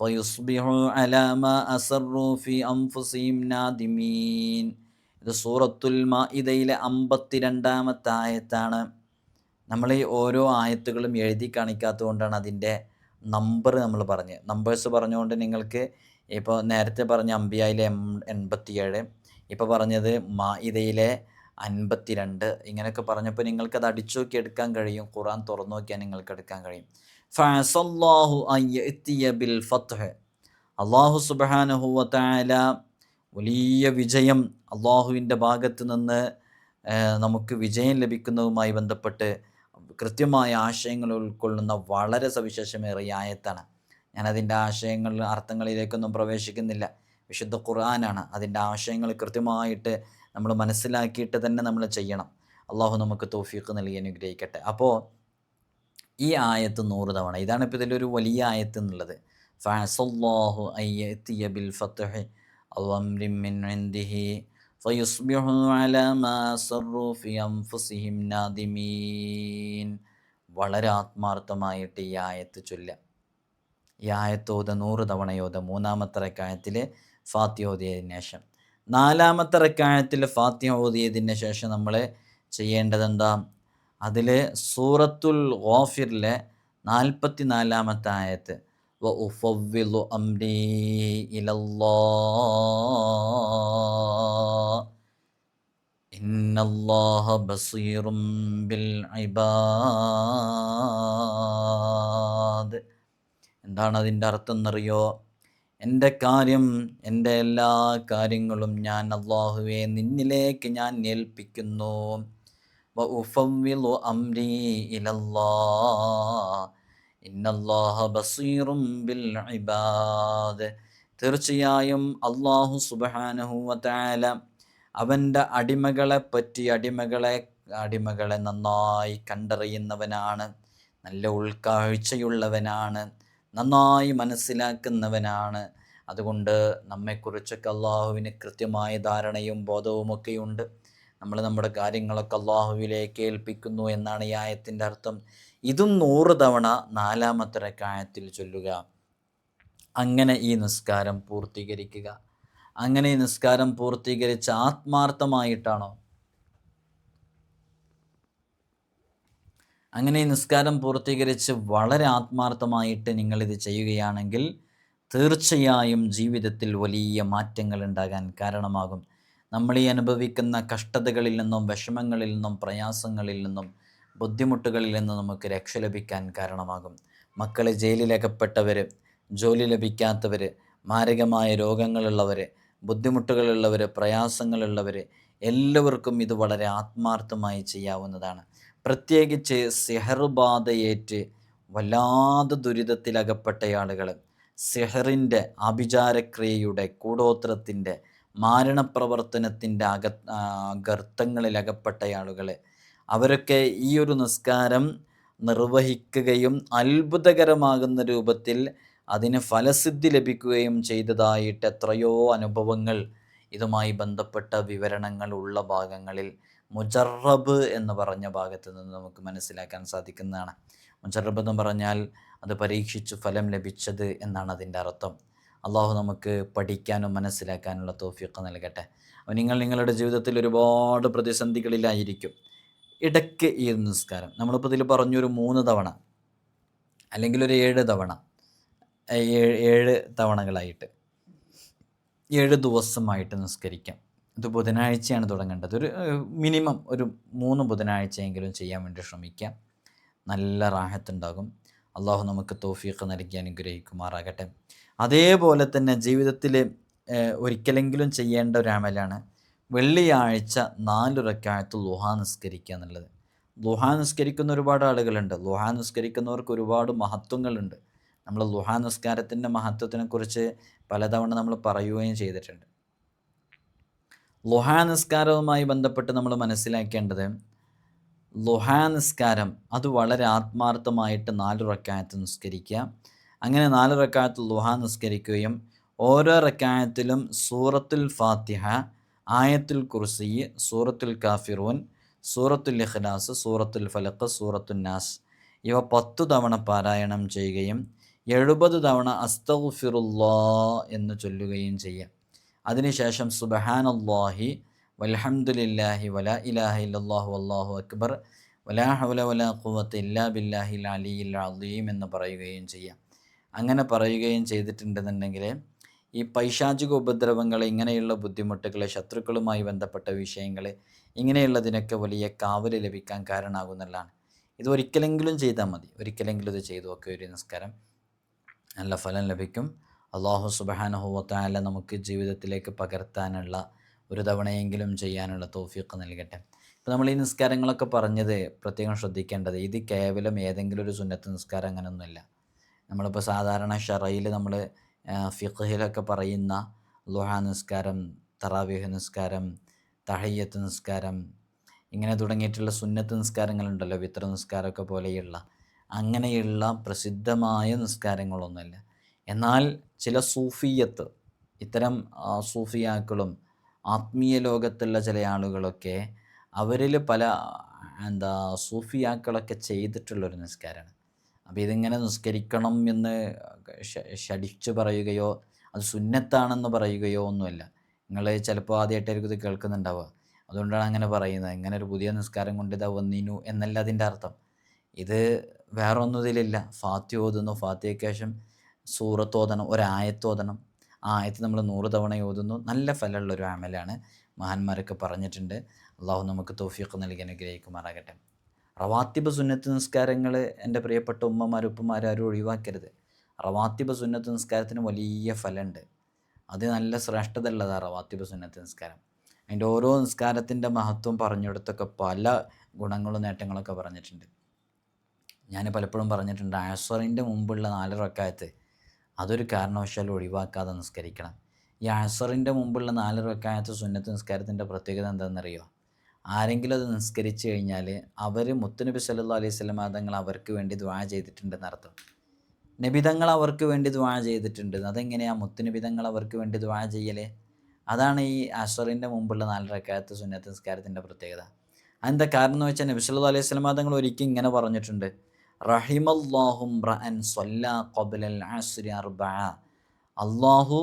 ഫയുസ്ബിഹു അലാമ അസറു ഫി അംഫുസീം നാദിമീൻ ഇത് സൂറത്തുൽ മാഇദയിലെ അമ്പത്തിരണ്ടാമത്തെ ആയത്താണ്. നമ്മൾ ഈ ഓരോ ആയത്തുകളും എഴുതി കാണിക്കാത്തതുകൊണ്ടാണ് അതിന്റെ നമ്പർ നമ്മൾ പറഞ്ഞ് നമ്പേഴ്സ് പറഞ്ഞുകൊണ്ട് നിങ്ങൾക്ക് ഇപ്പോൾ നേരത്തെ പറഞ്ഞ അമ്പിയായിലെ എം എൺപത്തിയേഴ് ഇപ്പോൾ പറഞ്ഞത് മാഇദയിലെ അൻപത്തിരണ്ട്. ഇങ്ങനെയൊക്കെ പറഞ്ഞപ്പോൾ നിങ്ങൾക്കത് അടിച്ചു നോക്കി എടുക്കാൻ കഴിയും. ഖുറാൻ തുറന്നു നോക്കിയാൽ നിങ്ങൾക്ക് എടുക്കാൻ കഴിയും. ബിൽ അള്ളാഹു സുബ്ഹാനഹു വതആല വലിയ വിജയം അള്ളാഹുവിന്റെ ഭാഗത്ത് നിന്ന് നമുക്ക് വിജയം ലഭിക്കുന്നതുമായി ബന്ധപ്പെട്ട് കൃത്യമായ ആശയങ്ങൾ ഉൾക്കൊള്ളുന്ന വളരെ സവിശേഷമേറിയ ആയത്താണ്. ഞാനതിന്റെ ആശയങ്ങൾ അർത്ഥങ്ങളിലേക്കൊന്നും പ്രവേശിക്കുന്നില്ല. വിശുദ്ധ ഖുർആനാണ്. അതിന്റെ ആശയങ്ങൾ കൃത്യമായിട്ട് നമ്മൾ മനസ്സിലാക്കിയിട്ട് തന്നെ നമ്മൾ ചെയ്യണം. അള്ളാഹു നമുക്ക് തോഫീക്ക് നൽകി അനുഗ്രഹിക്കട്ടെ. അപ്പോൾ ഈ ആയത്ത് നൂറ് തവണ ഇതാണ് ഇപ്പോൾ ഇതിലൊരു വലിയ ആയത്ത് എന്നുള്ളത് ഫഅസല്ലാഹു അയ്യത്തിയ ബിൽ ഫത്ഹി أو أمر من عنده فيصبحوا على ما أسروا في أنفسهم نادمين വളരെ ആത്മാർത്ഥമായിട്ട് ഈ ആയത്ത് ചൊല്ല ഈ ആയത്തോത് നൂറ് തവണയോത് മൂന്നാമത്തെ റക്കായത്തിൽ ഫാത്തിഹ ഓതിയതിന് ശേഷം നാലാമത്തെ റക്കായത്തിൽ ഫാത്തിഹ ഓതിയതിന് ശേഷം നമ്മൾ ചെയ്യേണ്ടത് എന്താ അതിലെ സൂറത്തുൽ ഗോഫിറിലെ നാൽപ്പത്തി നാലാമത്തെ ആയത്ത് അംരി എന്താണ് അതിന്റെ അർത്ഥം എന്നറിയോ എന്റെ കാര്യം എന്റെ എല്ലാ കാര്യങ്ങളും ഞാൻ അള്ളാഹുവെ നിന്നിലേക്ക് ഞാൻ ഏൽപ്പിക്കുന്നു. തീർച്ചയായും അള്ളാഹു സുബ്ഹാനഹു വതആല അവന്റെ അടിമകളെ പറ്റി അടിമകളെ അടിമകളെ നന്നായി കണ്ടറിയുന്നവനാണ് നല്ല ഉൾക്കാഴ്ചയുള്ളവനാണ് നന്നായി മനസ്സിലാക്കുന്നവനാണ്. അതുകൊണ്ട് നമ്മെക്കുറിച്ചൊക്കെ അള്ളാഹുവിന് കൃത്യമായ ധാരണയും ബോധവുമൊക്കെയുണ്ട്. നമ്മൾ നമ്മുടെ കാര്യങ്ങളൊക്കെ അള്ളാഹുവിലേക്ക് ഏൽപ്പിക്കുന്നു എന്നാണ് ഈ ആയത്തിന്റെ അർത്ഥം. ഇതും നൂറ് തവണ നാലാമത്തെ റക്കായത്തിൽ ചൊല്ലുക. അങ്ങനെ ഈ നിസ്കാരം പൂർത്തീകരിക്കുക. അങ്ങനെ ഈ നിസ്കാരം പൂർത്തീകരിച്ച് ആത്മാർത്ഥമായിട്ടാണോ? അങ്ങനെ ഈ നിസ്കാരം പൂർത്തീകരിച്ച് വളരെ ആത്മാർത്ഥമായിട്ട് നിങ്ങളിത് ചെയ്യുകയാണെങ്കിൽ തീർച്ചയായും ജീവിതത്തിൽ വലിയ മാറ്റങ്ങൾ ഉണ്ടാകാൻ കാരണമാകും. നമ്മൾ ഈ അനുഭവിക്കുന്ന കഷ്ടതകളിൽ നിന്നും വിഷമങ്ങളിൽ നിന്നും പ്രയാസങ്ങളിൽ നിന്നും ബുദ്ധിമുട്ടുകളിൽ നിന്നും നമുക്ക് രക്ഷ ലഭിക്കാൻ കാരണമാകും. മക്കൾ ജയിലിലകപ്പെട്ടവർ ജോലി ലഭിക്കാത്തവർ മാരകമായ രോഗങ്ങളുള്ളവർ ബുദ്ധിമുട്ടുകളുള്ളവർ പ്രയാസങ്ങളുള്ളവർ എല്ലാവർക്കും ഇത് വളരെ ആത്മാർത്ഥമായി ചെയ്യാവുന്നതാണ്. പ്രത്യേകിച്ച് സിഹർബാധയേറ്റ് വല്ലാതെ ദുരിതത്തിലകപ്പെട്ട ആളുകൾ സിഹറിന്റെ ആഭിചാരക്രിയയുടെ കൂടോത്രത്തിന്റെ മാരണപ്രവർത്തനത്തിന്റെ അക ഗർത്തങ്ങളിൽ ഗർത്തങ്ങളിലകപ്പെട്ട ആളുകൾ അവരൊക്കെ ഈ ഒരു നിസ്കാരം നിർവഹിക്കുകയും അത്ഭുതകരമാകുന്ന രൂപത്തിൽ അതിന് ഫലസിദ്ധി ലഭിക്കുകയും ചെയ്തതായിട്ട് എത്രയോ അനുഭവങ്ങൾ ഇതുമായി ബന്ധപ്പെട്ട വിവരണങ്ങൾ ഉള്ള ഭാഗങ്ങളിൽ മുജറബ് എന്ന് പറഞ്ഞ ഭാഗത്ത് നിന്ന് നമുക്ക് മനസ്സിലാക്കാൻ സാധിക്കുന്നതാണ്. മുജറബ് എന്ന് പറഞ്ഞാൽ അത് പരീക്ഷിച്ച് ഫലം ലഭിച്ചത് എന്നാണ് അതിന്റെ അർത്ഥം. അള്ളാഹു നമുക്ക് പഠിക്കാനും മനസ്സിലാക്കാനുള്ള തോഫിയൊക്കെ നൽകട്ടെ. അപ്പോൾ നിങ്ങൾ നിങ്ങളുടെ ജീവിതത്തിൽ ഒരുപാട് പ്രതിസന്ധികളിലായിരിക്കും. ഇടയ്ക്ക് ഈ നിസ്കാരം. നമ്മളിപ്പോൾ ഇതിൽ പറഞ്ഞൊരു മൂന്ന് തവണ അല്ലെങ്കിൽ ഒരു ഏഴ് തവണ ഏഴ് ഏഴ് തവണകളായിട്ട് ഏഴ് ദിവസമായിട്ട് നിസ്കരിക്കാം. ഇത് ബുധനാഴ്ചയാണ് തുടങ്ങേണ്ടത്. ഒരു മിനിമം ഒരു മൂന്ന് ബുധനാഴ്ചയെങ്കിലും ചെയ്യാൻ വേണ്ടി ശ്രമിക്കാം. നല്ല റാഹത്തുണ്ടാകും. അള്ളാഹു നമുക്ക് തോഫീഖ് നൽകി അനുഗ്രഹിക്കുമാറാകട്ടെ. അതേപോലെ തന്നെ ജീവിതത്തിൽ ഒരിക്കലെങ്കിലും ചെയ്യേണ്ട ഒരു അമലാണ് വെള്ളിയാഴ്ച നാല് റക്കായത്ത് ലുഹാ നിസ്കരിക്കുക എന്നുള്ളത്. ലുഹാ നിസ്കരിക്കുന്ന ഒരുപാട് ആളുകളുണ്ട്. ലുഹാ നിസ്കരിക്കുന്നവർക്ക് ഒരുപാട് മഹത്വങ്ങളുണ്ട്. നമ്മൾ ലുഹാ നിസ്കാരത്തിന്റെ മഹത്വത്തിനെക്കുറിച്ച് പലതവണ നമ്മൾ പറയുകയും ചെയ്തിട്ടുണ്ട്. ലുഹാ നിസ്കാരവുമായി ബന്ധപ്പെട്ട് നമ്മൾ മനസ്സിലാക്കേണ്ടത് ലുഹാ നിസ്കാരം അത് വളരെ ആത്മാർത്ഥമായിട്ട് നാല് റക്കായത്ത് നിസ്കരിക്കുക. അങ്ങനെ നാല് റക്കായത്ത് ലുഹാ നിസ്കരിക്കുകയും ഓരോ റക്കായത്തിലും സൂറത്തുൽ ഫാത്തിഹ ആയത്തുൽ കുർസി സൂറത്തുൽ കാഫിറൂൻ സൂറത്തുൽ ഇഖ്ലാസ് സൂറത്തുൽ ഫലക്ക് സൂറത്തുൽ നാസ്. ഇവ പത്തു തവണ പാരായണം ചെയ്യുകയും എഴുപത് തവണ അസ്തഫിറുല്ലാ എന്ന് ചൊല്ലുകയും ചെയ്യുക. അതിനുശേഷം സുബഹാനല്ലാഹി വൽഹംദുലില്ലാഹി വല ഇലാഹ ഇല്ലല്ലാഹു അല്ലാഹു അക്ബർ. വലാ ഹൗല വലാ ഖുവത്ത് ഇല്ലാ ബില്ലാഹിൽ അലിയിൽ അലീം എന്ന് പറയുകയും ചെയ്യാം. അങ്ങനെ പറയുകയും ചെയ്തിട്ടുണ്ടെന്നുണ്ടെങ്കിൽ ഈ പൈശാചിക ഉപദ്രവങ്ങൾ ഇങ്ങനെയുള്ള ബുദ്ധിമുട്ടുകൾ ശത്രുക്കളുമായി ബന്ധപ്പെട്ട വിഷയങ്ങൾ ഇങ്ങനെയുള്ളതിനൊക്കെ വലിയ കാവൽ ലഭിക്കാൻ കാരണമാകുന്നതാണ്. ഇത് ഒരിക്കലെങ്കിലും ചെയ്താൽ മതി. ഒരിക്കലെങ്കിലും ഇത് ചെയ്തു ഒക്കെ ഒരു നിസ്കാരം. നല്ല ഫലം ലഭിക്കും. അള്ളാഹു സുബാനഹുവത്താല നമുക്ക് ജീവിതത്തിലേക്ക് പകർത്താനുള്ള ഒരു തവണയെങ്കിലും ചെയ്യാനുള്ള തോഫിയൊക്കെ നൽകട്ടെ. ഇപ്പോൾ നമ്മൾ ഈ നിസ്കാരങ്ങളൊക്കെ പറഞ്ഞത് പ്രത്യേകം ശ്രദ്ധിക്കേണ്ടത് ഇത് കേവലം ഏതെങ്കിലും ഒരു സുന്നത്ത് നിസ്കാരം അങ്ങനെയൊന്നുമില്ല നമ്മളിപ്പോൾ സാധാരണ ഷറയിൽ നമ്മൾ ഫിഖിലൊക്കെ പറയുന്ന ലുഹ നിസ്കാരം തറാവിഹ് നിസ്കാരം തഹയ്യത്ത് നിസ്കാരം ഇങ്ങനെ തുടങ്ങിയിട്ടുള്ള സുന്നത്ത് നിസ്കാരങ്ങളുണ്ടല്ലോ വിത്ര നിസ്കാരമൊക്കെ പോലെയുള്ള. അങ്ങനെയുള്ള പ്രസിദ്ധമായ നിസ്കാരങ്ങളൊന്നുമില്ല. എന്നാൽ ചില സൂഫിയത്ത് ഇത്തരം സൂഫിയാക്കളും ആത്മീയ ലോകത്തുള്ള ചില ആളുകളൊക്കെ അവരിൽ പല എന്താ സൂഫിയാക്കളൊക്കെ ചെയ്തിട്ടുള്ളൊരു നിസ്കാരമാണ്. അപ്പോൾ ഇതിങ്ങനെ നിസ്കരിക്കണം എന്ന് ഷടിച്ചു പറയുകയോ അത് സുന്നത്താണെന്ന് പറയുകയോ ഒന്നുമല്ല. നിങ്ങൾ ചിലപ്പോൾ ആദ്യമായിട്ടായിരിക്കും ഇത് കേൾക്കുന്നുണ്ടാവുക. അതുകൊണ്ടാണ് അങ്ങനെ പറയുന്നത്. ഇങ്ങനെ ഒരു പുതിയ നിസ്കാരം കൊണ്ട് ഇതാ വന്നിനു എന്നല്ല അതിന്റെ അർത്ഥം. ഇത് വേറെ ഇതിലില്ല. ഫാത്തി ഓതുന്നു. ഫാത്തിയയ്ക്ക് ശേഷം സൂറത്തോതണം ഒരായത്തോതണം ആയത്ത് നമ്മൾ നൂറ് തവണ ഓതുന്നു. നല്ല ഫലമുള്ളൊരു അമലാണ് മഹാന്മാരൊക്കെ പറഞ്ഞിട്ടുണ്ട്. അള്ളാഹു നമുക്ക് തോഫിയൊക്കെ നൽകി അനുഗ്രഹിക്കുമാറാകട്ടെ. റവാത്തിബ് സുന്നത്ത് നിസ്കാരങ്ങൾ എന്റെ പ്രിയപ്പെട്ട ഉമ്മമാർ ഉപ്പമാരും ഒഴിവാക്കരുത്. റവാത്തിബ് സുന്നത്ത് നിസ്കാരത്തിന് വലിയ ഫലമുണ്ട്. അത് നല്ല ശ്രേഷ്ഠത ഉള്ളതാണ് റവാത്തിബ് സുന്നത്ത് നിസ്കാരം. അതിന്റെ ഓരോ നിസ്കാരത്തിന്റെ മഹത്വം പറഞ്ഞെടുത്തൊക്കെ പല ഗുണങ്ങളും നേട്ടങ്ങളൊക്കെ പറഞ്ഞിട്ടുണ്ട്. ഞാൻ പലപ്പോഴും പറഞ്ഞിട്ടുണ്ട് ആശ്വറിന്റെ മുമ്പുള്ള നാല് റക്കായത്ത് അതൊരു കാരണവശാലും ഒഴിവാക്കാതെ നിസ്കരിക്കണം. ഈ ആസറിന്റെ മുമ്പുള്ള നാല് റക്കായത്തെ സുന്നത്ത് നിസ്കാരത്തിന്റെ പ്രത്യേകത എന്താണെന്നറിയോ? ആരെങ്കിലും അത് നിസ്കരിച്ചു കഴിഞ്ഞാൽ അവർ മുത്തുനബി സല്ലു അലൈഹി സ്വലം തങ്ങൾ അവർക്ക് വേണ്ടി ദ്വാ ചെയ്തിട്ടുണ്ടെന്ന് അർത്ഥം. നബിതങ്ങൾ അവർക്ക് വേണ്ടി ദ്വാ ചെയ്തിട്ടുണ്ട്. അതെങ്ങനെയാണ് മുത്തുനബിതങ്ങൾ അവർക്ക് വേണ്ടി ദ്വാ ചെയ്യൽ അതാണ് ഈ അഷറിന്റെ മുമ്പുള്ള നാല് റക്കായത്ത് സുന്നത്ത് നിസ്കാരത്തിന്റെ പ്രത്യേകത. അതിന്റെ കാരണം എന്ന് വെച്ചാൽ നബി സല്ലു അലൈഹി സ്വലം തങ്ങൾ ഒരിക്കലും ഇങ്ങനെ പറഞ്ഞിട്ടുണ്ട്. അള്ളാഹു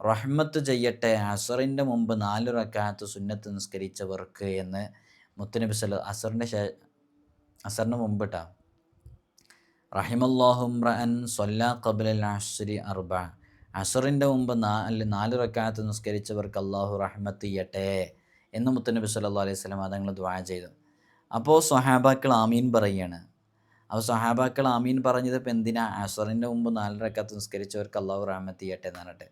റഹ്മത്ത് ചെയ്യട്ടെ അസറിന്റെ മുമ്പ് നാല് റക്കാത്ത് സുന്നത്ത് നിസ്കരിച്ചവർക്ക് എന്ന് മുത്തനബി സല്ല അസറിന്റെ ശേ അസറിന് റഹിമല്ലാഹും റഅൻ സൊല്ല കബലൽ അഷ്രി അർബ. അസറിന്റെ മുമ്പ് നാല് നാല് റക്കാത്ത് നിസ്കരിച്ചവർക്ക് അള്ളാഹു റഹ്മത്ത് ചെയ്യട്ടെ എന്ന് മുത്തനബി സല്ലാ അലൈഹി സ്വലം അതങ്ങൾ ദ്വാ ചെയ്തു. അപ്പോൾ സ്വഹാബാക്കൾ ആമീൻ പറയുകയാണ്. അപ്പോൾ സഹാബാക്കൾ ആമീൻ പറഞ്ഞത് ഇപ്പം എന്തിനാ? അസറിന്റെ മുമ്പ് നാലരക്കത്ത് നിസ്കരിച്ചവർക്ക് അള്ളാഹു റാമത്ത് ചെയ്യട്ടെ എന്ന് പറഞ്ഞിട്ട്.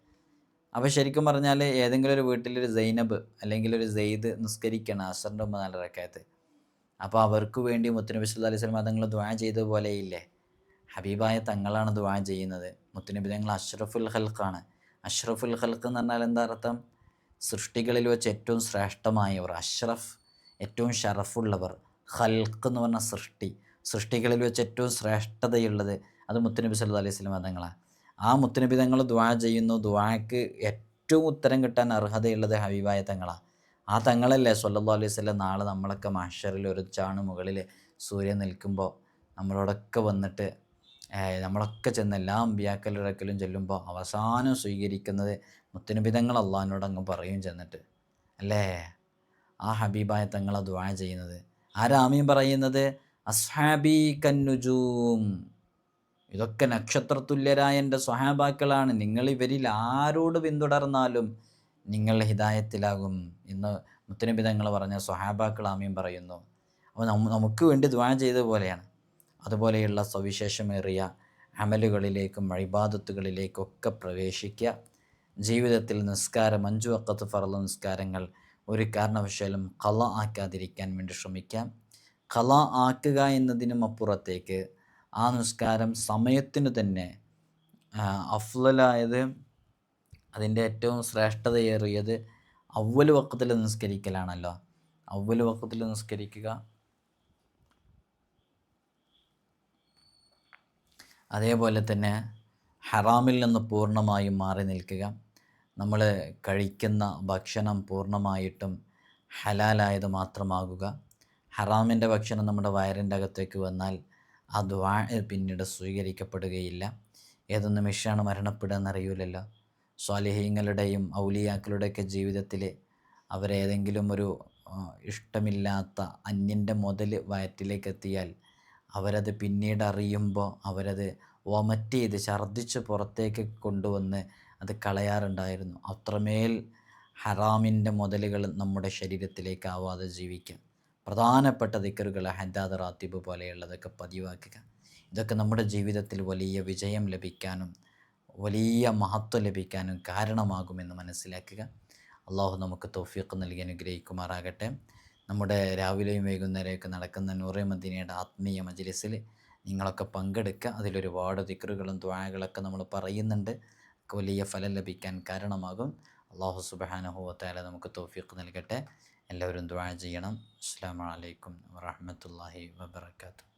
അപ്പോൾ ശരിക്കും പറഞ്ഞാൽ ഏതെങ്കിലും ഒരു വീട്ടിലൊരു സൈനബ് അല്ലെങ്കിൽ ഒരു സെയ്ദ് നിസ്കരിക്കണം അസറിന്റെ മുമ്പ് നാലരക്കത്ത്. അപ്പോൾ അവർക്ക് വേണ്ടി മുത്തുനബി സല്ലാ അലൈഹി സ്വലം തങ്ങൾ ദ്വാ ചെയ്ത പോലെയില്ലേ ഹബീബായ തങ്ങളാണ് ദ്വാ ചെയ്യുന്നത്. മുത്തുനബി തങ്ങൾ അഷ്റഫുൽ ഹൽക്കാണ് അഷ്റഫുൽ ഹൽക്ക് എന്ന് പറഞ്ഞാൽ എന്താ അർത്ഥം? സൃഷ്ടികളിൽ വെച്ച് ഏറ്റവും ശ്രേഷ്ഠമായവർ അഷ്റഫ് ഏറ്റവും ഷറഫുള്ളവർ ഹൽക്ക് എന്ന് പറഞ്ഞ സൃഷ്ടി. സൃഷ്ടികളിൽ വെച്ച് ഏറ്റവും ശ്രേഷ്ഠതയുള്ളത് അത് മുത്തുനബി സല്ലു അലൈഹി സ്വലം തങ്ങളാണ് ആ മുത്തനബി തങ്ങൾ ദ്വാ ചെയ്യുന്നു. ദ്വാക്ക് ഏറ്റവും ഉത്തരം കിട്ടാൻ അർഹതയുള്ളത് ഹബീബായ തങ്ങളാണ്. ആ തങ്ങളല്ലേ സല്ലു അലൈഹി സ്വലം നാളെ നമ്മളൊക്കെ മാഷറിൽ ഒരു ചാണ് മുകളിൽ സൂര്യൻ നിൽക്കുമ്പോൾ നമ്മളോടൊക്കെ വന്നിട്ട് നമ്മളൊക്കെ ചെന്ന് എല്ലാ അമ്പിയാക്കലിറക്കലും ചെല്ലുമ്പോൾ അവസാനം സ്വീകരിക്കുന്നത് മുത്തനബി തങ്ങൾ അള്ളാഹിനോട് അങ്ങ് പറയും ചെന്നിട്ട്. അല്ലേ? ആ ഹബീബായ തങ്ങളെ ദ്വാ ചെയ്യുന്നത്. ആരാമീം പറയുന്നത്? അസ്ഹാബി കന്നുജൂം ഇതൊക്കെ നക്ഷത്രതുല്യരായ എന്റെ സ്വഹാബാക്കളാണ്. നിങ്ങൾ ഇവരിൽ ആരോട് പിന്തുടർന്നാലും നിങ്ങൾ ഹിദായത്തിലാകും എന്ന് മുത്തനബി തങ്ങൾ പറഞ്ഞ സ്വഹാബാക്കൾ ആമയും പറയുന്നു. അപ്പോൾ നമുക്ക് വേണ്ടി ദ്വാ ചെയ്ത പോലെയാണ്. അതുപോലെയുള്ള സവിശേഷമേറിയ അമലുകളിലേക്കും വഴിബാധത്തുകളിലേക്കൊക്കെ പ്രവേശിക്കുക. ജീവിതത്തിൽ നിസ്കാരം അഞ്ചു വക്കത്ത് ഫറല നിസ്കാരങ്ങൾ ഒരു കാരണവശാലും കല ആക്കാതിരിക്കാൻ വേണ്ടി ശ്രമിക്കാം. കല ആക്കുക എന്നതിനും അപ്പുറത്തേക്ക് ആ നിസ്കാരം സമയത്തിന് തന്നെ അഫ്ലലായത് അതിന്റെ ഏറ്റവും ശ്രേഷ്ഠതയേറിയത് അവൽ വക്കത്തിൽ നിസ്കരിക്കലാണല്ലോ. അവൽ വക്കത്തിൽ നിസ്കരിക്കുക. അതേപോലെ തന്നെ ഹറാമിൽ നിന്ന് പൂർണമായും മാറി നിൽക്കുക. നമ്മൾ കഴിക്കുന്ന ഭക്ഷണം പൂർണമായിട്ടും ഹലാലായത് മാത്രമാകുക. ഹറാമിന്റെ ഭക്ഷണം നമ്മുടെ വയറിന്റെ അകത്തേക്ക് വന്നാൽ ആ ദ്വാ പിന്നീട് സ്വീകരിക്കപ്പെടുകയില്ല. ഏത് നിമിഷമാണ് മരണപ്പെടുക എന്നറിയില്ലല്ലോ സ്വാലിഹീങ്ങളുടെയും ഔലിയാക്കളുടെയൊക്കെ ജീവിതത്തിൽ അവരേതെങ്കിലും ഒരു ഇഷ്ടമില്ലാത്ത അന്യന്റെ മുതൽ വയറ്റിലേക്ക് എത്തിയാൽ അവരത് പിന്നീട് അറിയുമ്പോൾ അവരത് വൊമറ്റ് ചെയ്ത് ഛർദ്ദിച്ച് പുറത്തേക്ക് കൊണ്ടുവന്ന് അത് കളയാറുണ്ടായിരുന്നു. അത്രമേൽ ഹറാമിന്റെ മുതലുകൾ നമ്മുടെ ശരീരത്തിലേക്ക് ആവാതെ ജീവിക്കുക പ്രധാനപ്പെട്ട ദിക്കറുകൾ ഹദ്ദാദ് റാത്തിബ് പോലെയുള്ളതൊക്കെ പതിവാക്കുക. ഇതൊക്കെ നമ്മുടെ ജീവിതത്തിൽ വലിയ വിജയം ലഭിക്കാനും വലിയ മഹത്വം ലഭിക്കാനും കാരണമാകുമെന്ന് മനസ്സിലാക്കുക. അള്ളാഹു നമുക്ക് തൗഫീഖ് നൽകി അനുഗ്രഹിക്കുമാറാകട്ടെ. നമ്മുടെ രാവിലെയും വൈകുന്നേരമൊക്കെ നടക്കുന്ന നൂറെ മദീനയുടെ ആത്മീയ മജ്ലിസിൽ നിങ്ങളൊക്കെ പങ്കെടുക്കുക. അതിലൊരുപാട് ദിക്റുകളും ദ്വാകളൊക്കെ നമ്മൾ പറയുന്നുണ്ട്. വലിയ ഫലം ലഭിക്കാൻ കാരണമാകും. അള്ളാഹു സുബാനഹുവത്താല നമുക്ക് തൗഫീഖ് നൽകട്ടെ. എല്ലാവരും ദ്വാ ചെയ്യണം. അസ്സാം വലൈക്കും വാഹമത്തല്ലാഹി വാബർക്കാത്തു